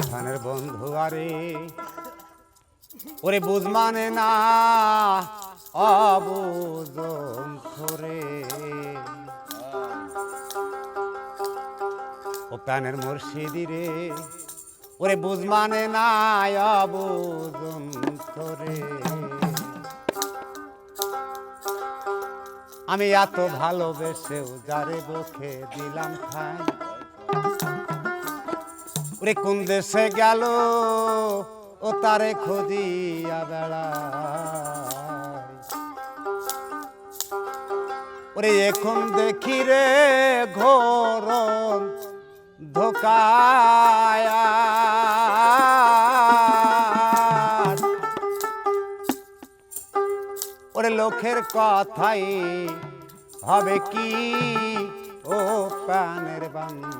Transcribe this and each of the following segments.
উঠানের বন্ধু আরে। ওরে বুঝ মানে না অবুজন করে ও প্রাণের মুর্শিদি রে, ওরে বুঝ মানে না অবুজন করে আমি এত ভালোবেসেও যারে বখে দিলাম খাই ওরে কোন দেশে গেল? ও তারে খুঁজিয়া বেড়া ওরে এখন দেখি রে ঘোর ধোকায়। ওরে লোকের কথাই হবে কি? ও প্রাণের বান্ধব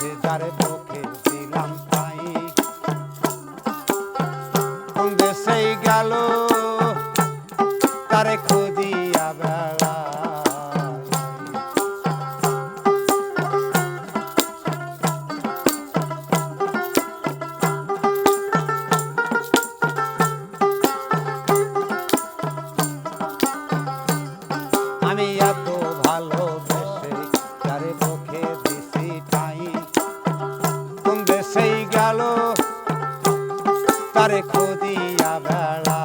যারে পক্ষে দিলাম তারে খুদিয়া বেড়া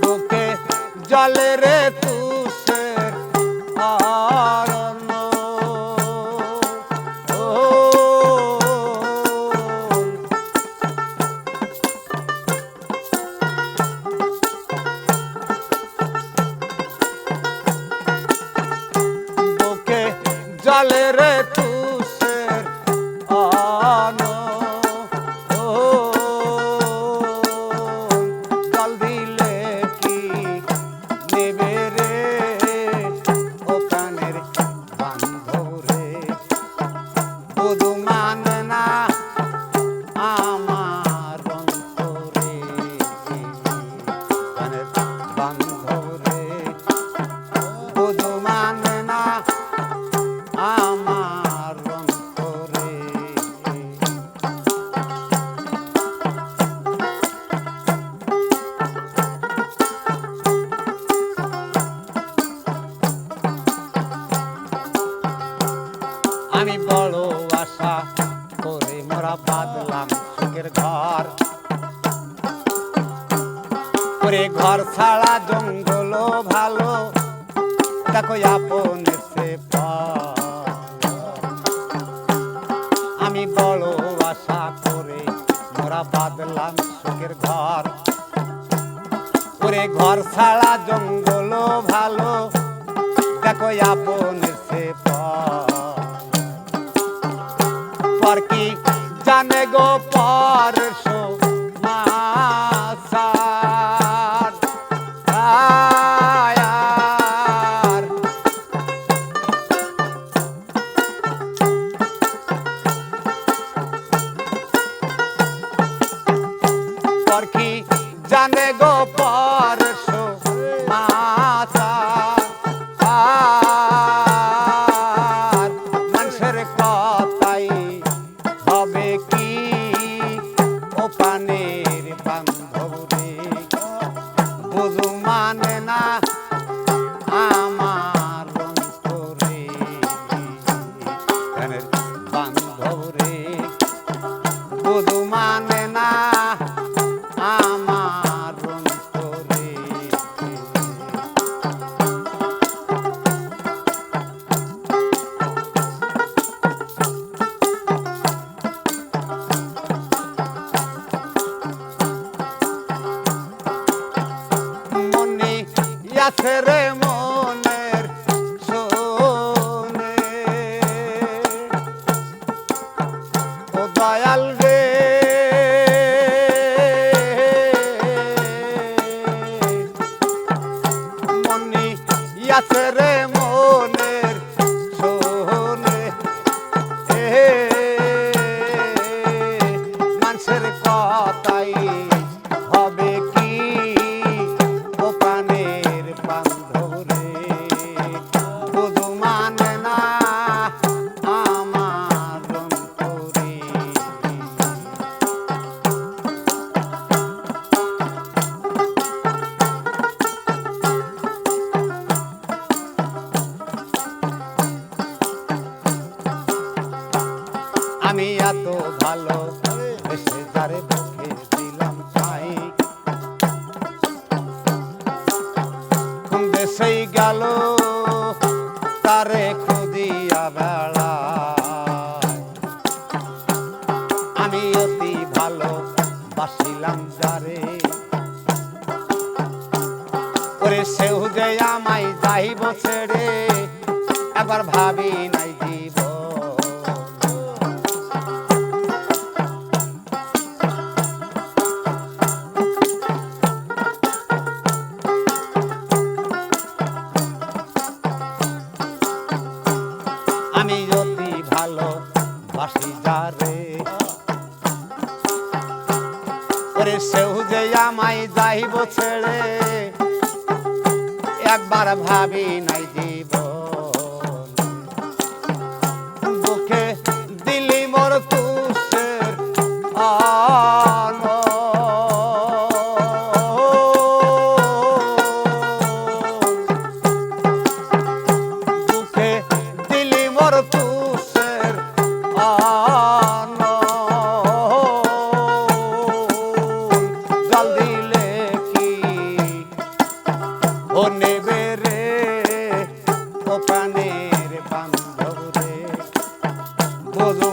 বুকে জলে রে তুষের অরণ্য ও বুকে জলে রে তুষের আশা করে মোরা বাঁধলাম সুখের ঘর। করে ঘর ছাড়া জঙ্গল ভালো দেখো আপন সে আমি বড় আশা করে মোরা বাঁধলাম সুখের ঘর। করে ঘর ছাড়া জঙ্গল ভালো দেখো আপন সে পর। কি জানে গো পর পর কি জানে গো বুঝু তারে খুদিয়া বেড়া আমি অতি ভালো বাসিলাম যারে। ওরে সেও যে আমায় যাইব ছেড়ে একবার ভাবি নাই জীব একবার ভাবি নাই জীব বুকে দিলি মোর তুষের আন বুকে দিলি মোর তুষের আন জল দিলে কি ও নেবে রে ও প্রাণের বান্ধব রে। বুঝু